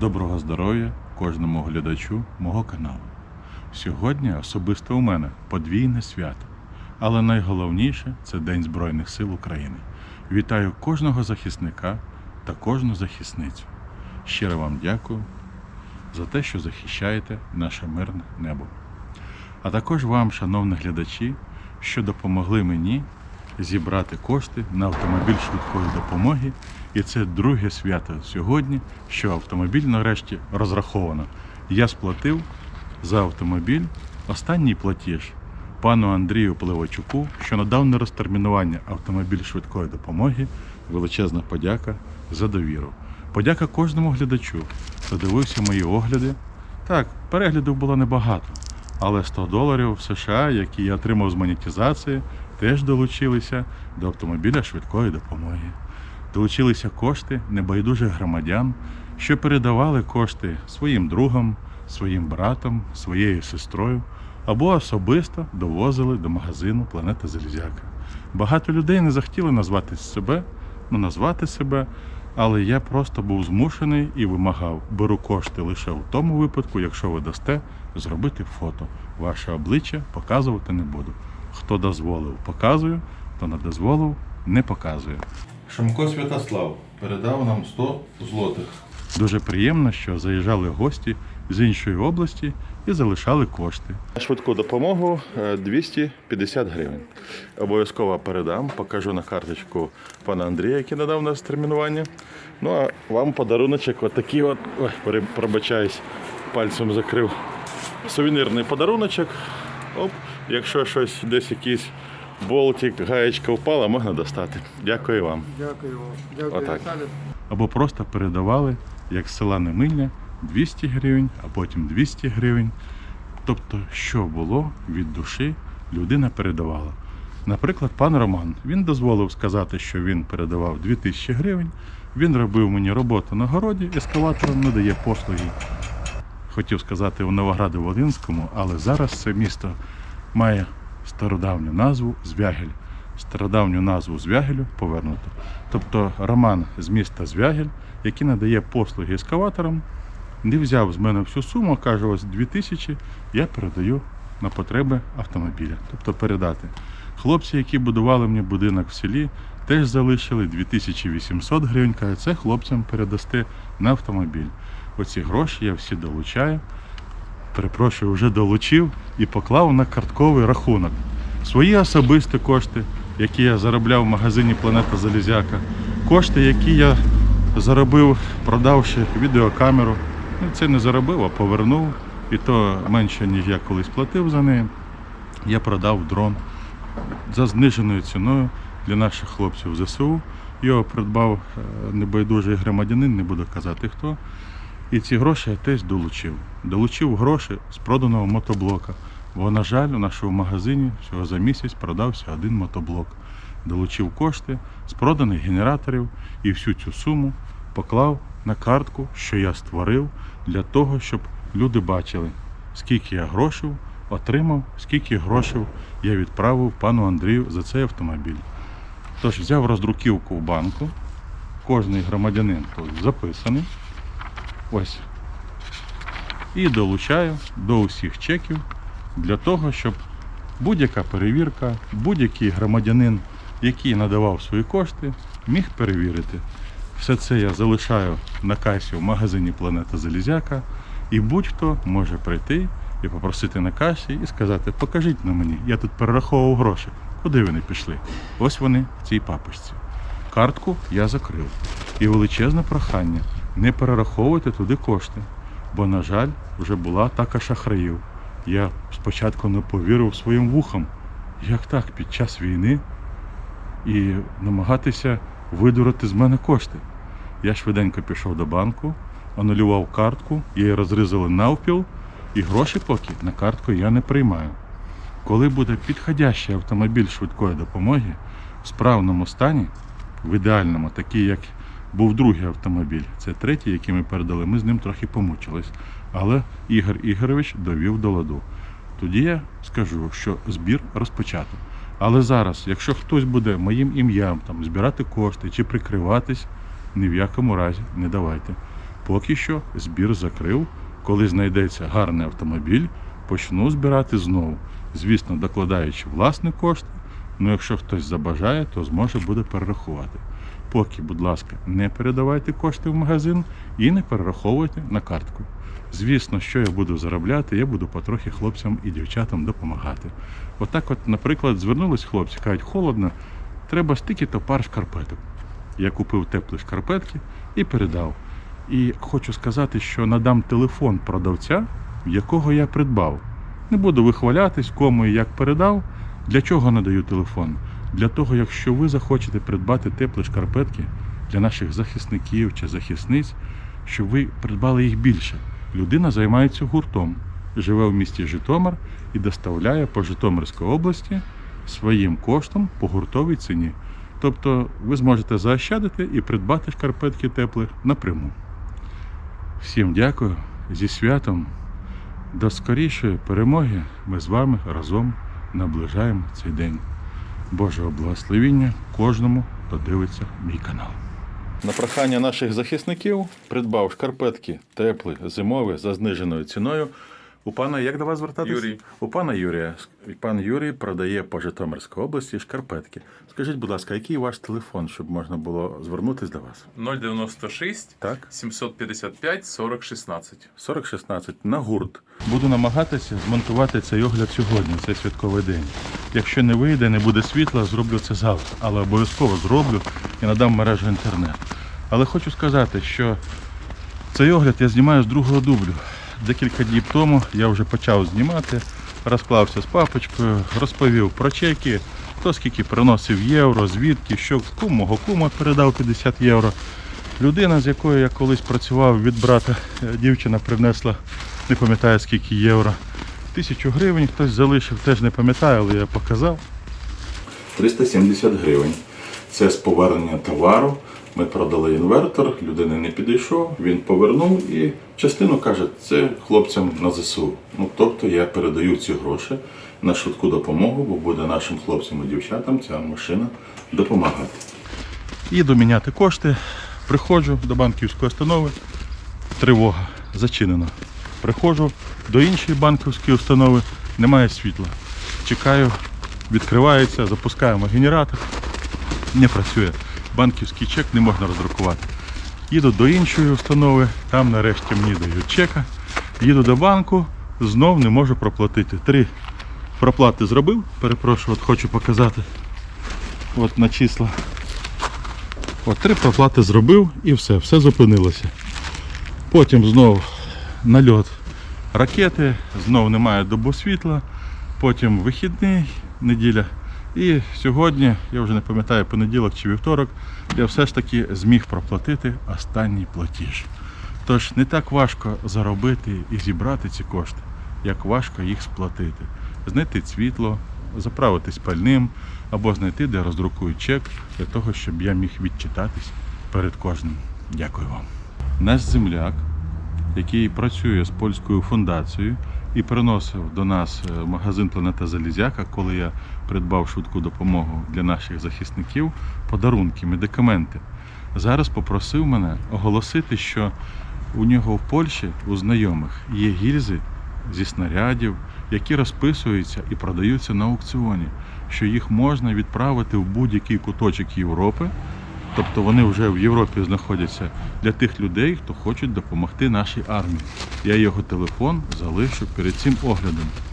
Доброго здоров'я кожному глядачу мого каналу. Сьогодні особисто у мене подвійне свято, але найголовніше це День Збройних сил України. Вітаю кожного захисника та кожну захисницю. Щиро вам дякую за те, що захищаєте наше мирне небо. А також вам, шановні глядачі, що допомогли мені зібрати кошти на автомобіль швидкої допомоги. І це друге свято сьогодні, що автомобіль нарешті розраховано. Я сплатив за автомобіль останній платіж пану Андрію Пливачуку, що надав на розтермінування автомобіль швидкої допомоги. Величезна подяка за довіру. Подяка кожному глядачу, хто дивився мої огляди. Так, переглядів було небагато, але 100 доларів в США, які я отримав з монетизації, теж долучилися до автомобіля швидкої допомоги. Долучилися кошти небайдужих громадян, що передавали кошти своїм другам, своїм братам, своєю сестрою або особисто довозили до магазину Планета Залізяка. Багато людей не захотіли назвати себе, ну назвати себе, але я просто був змушений і вимагав, беру кошти лише у тому випадку, якщо ви дасте зробити фото. Ваше обличчя показувати не буду. Хто дозволив, показую, хто не дозволив, не показую. Шумко Святослав передав нам 100 злотих. Дуже приємно, що заїжджали гості з іншої області і залишали кошти. Швидку допомогу е, 250 гривень. Обов'язково передам, покажу на карточку пана Андрія, який надав нас термінування. Ну а вам подаруночок, отакий от, ой, пробачаюсь, пальцем закрив. Сувенірний подаруночок. Оп, якщо щось десь якийсь болтик, гаєчка впала, можна достати. Дякую вам. Дякую вам. Дякую, Отак. Віталій. Або просто передавали, як з села Немильня, 200 гривень, а потім 200 гривень. Тобто, що було від душі, людина передавала. Наприклад, пан Роман він дозволив сказати, що він передавав 2000 гривень. Він робив мені роботу на городі, ескалатором надає послуги. Хотів сказати у Новограду Волинському, але зараз це місто має стародавню назву Звягель. Стародавню назву Звягелю повернуто. Тобто Роман з міста Звягель, який надає послуги ескаваторам, не взяв з мене всю суму, каже, ось 2000 я передаю на потреби автомобіля. Тобто передати. Хлопці, які будували мені будинок в селі, теж залишили 2800 гривень. Каже, це хлопцям передасте на автомобіль. Оці гроші я всі долучаю. Перепрошую, вже долучив і поклав на картковий рахунок. Свої особисті кошти, які я заробляв в магазині Планета Залізяка, кошти, які я заробив, продавши відеокамеру. Ну, це не заробив, а повернув. І то менше, ніж я колись платив за неї. Я продав дрон за зниженою ціною для наших хлопців ЗСУ. Його придбав е, небайдужий громадянин, не буду казати хто. І ці гроші я теж долучив. Долучив гроші з проданого мотоблока. Бо, на жаль, у нашому магазині всього за місяць продався один мотоблок. Долучив кошти з проданих генераторів і всю цю суму поклав на картку, що я створив, для того, щоб люди бачили, скільки я грошей отримав, скільки грошей я відправив пану Андрію за цей автомобіль. Тож взяв роздруківку в банку, кожний громадянин записаний. Ось. І долучаю до усіх чеків для того, щоб будь-яка перевірка, будь-який громадянин, який надавав свої кошти, міг перевірити. Все це я залишаю на касі в магазині Планета Залізяка, і будь-хто може прийти і попросити на касі і сказати, покажіть на мені, я тут перераховував гроші. Куди вони пішли? Ось вони в цій папочці. Картку я закрив. І величезне прохання не перераховуйте туди кошти. Бо, на жаль, вже була атака шахраїв. Я спочатку не повірив своїм вухам. Як так під час війни і намагатися видурити з мене кошти. Я швиденько пішов до банку, анулював картку, її розрізали навпіл, і гроші поки на картку я не приймаю. Коли буде підходящий автомобіль швидкої допомоги в справному стані, в ідеальному, такий, як був другий автомобіль, це третій, який ми передали, ми з ним трохи помучились. Але Ігор Ігорович довів до ладу. Тоді я скажу, що збір розпочато. Але зараз, якщо хтось буде моїм ім'ям там збирати кошти чи прикриватись, ні в якому разі не давайте. Поки що збір закрив. Коли знайдеться гарний автомобіль, почну збирати знову. Звісно, докладаючи власні кошти. Ну, якщо хтось забажає, то зможе буде перерахувати. Поки, будь ласка, не передавайте кошти в магазин і не перераховуйте на картку. Звісно, що я буду заробляти, я буду потрохи хлопцям і дівчатам допомагати. Отак, от, наприклад, звернулись хлопці, кажуть, холодно, треба стільки-то пар шкарпеток. Я купив теплі шкарпетки і передав. І хочу сказати, що надам телефон продавця, якого я придбав. Не буду вихвалятись, кому і як передав. Для чого надаю телефон? Для того, якщо ви захочете придбати теплі шкарпетки для наших захисників чи захисниць, щоб ви придбали їх більше. Людина займається гуртом, живе в місті Житомир і доставляє по Житомирській області своїм коштом по гуртовій ціні. Тобто ви зможете заощадити і придбати шкарпетки теплі напряму. Всім дякую зі святом. До скорішої перемоги ми з вами разом наближаємо цей день. Божого благословіння кожному, хто дивиться мій канал. На прохання наших захисників придбав шкарпетки теплі, зимові за зниженою ціною. У пана як до вас звертатися? Юрій. У пана Юрія. Пан Юрій продає по Житомирській області шкарпетки. Скажіть, будь ласка, який ваш телефон, щоб можна було звернутися до вас? 096 Так? 755 40 16. 4016 на гурт. Буду намагатися змонтувати цей огляд сьогодні, цей святковий день. Якщо не вийде, не буде світла, зроблю це завтра, але обов'язково зроблю і надам мережу інтернет. Але хочу сказати, що цей огляд я знімаю з другого дублю. Декілька днів тому я вже почав знімати, розклався з папочкою, розповів про чеки, хто скільки приносив євро, звідки, що кум мого кума передав 50 євро. Людина, з якою я колись працював від брата, е, дівчина принесла, не пам'ятаю скільки євро. Тисячу гривень хтось залишив, теж не пам'ятаю, але я показав. 370 гривень. Це з повернення товару. Ми продали інвертор, людина не підійшов, він повернув і частину каже, це хлопцям на ЗСУ. Ну тобто я передаю ці гроші на швидку допомогу, бо буде нашим хлопцям і дівчатам ця машина допомагати. Їду міняти кошти, приходжу до банківської установи, тривога, зачинено. Приходжу до іншої банківської установи, немає світла. Чекаю, відкривається, запускаємо генератор, не працює. Банківський чек не можна роздрукувати. Їду до іншої установи, там нарешті мені дають чека. Їду до банку, знов не можу проплатити. Три проплати зробив, перепрошую, от хочу показати. От на числа. От три проплати зробив і все, все зупинилося. Потім знов нальот ракети, знов немає добу світла, потім вихідний, неділя. І сьогодні, я вже не пам'ятаю, понеділок чи вівторок, я все ж таки зміг проплатити останній платіж. Тож не так важко заробити і зібрати ці кошти, як важко їх сплатити. Знайти світло, заправитись пальним або знайти, де роздрукують чек, для того, щоб я міг відчитатись перед кожним. Дякую вам. Наш земляк, який працює з польською фундацією і приносив до нас е, магазин Планета Залізяка, коли я придбав швидку допомогу для наших захисників, подарунки, медикаменти. Зараз попросив мене оголосити, що у нього в Польщі у знайомих є гільзи зі снарядів, які розписуються і продаються на аукціоні, що їх можна відправити в будь-який куточок Європи. Тобто вони вже в Європі знаходяться для тих людей, хто хочуть допомогти нашій армії. Я його телефон залишу перед цим оглядом.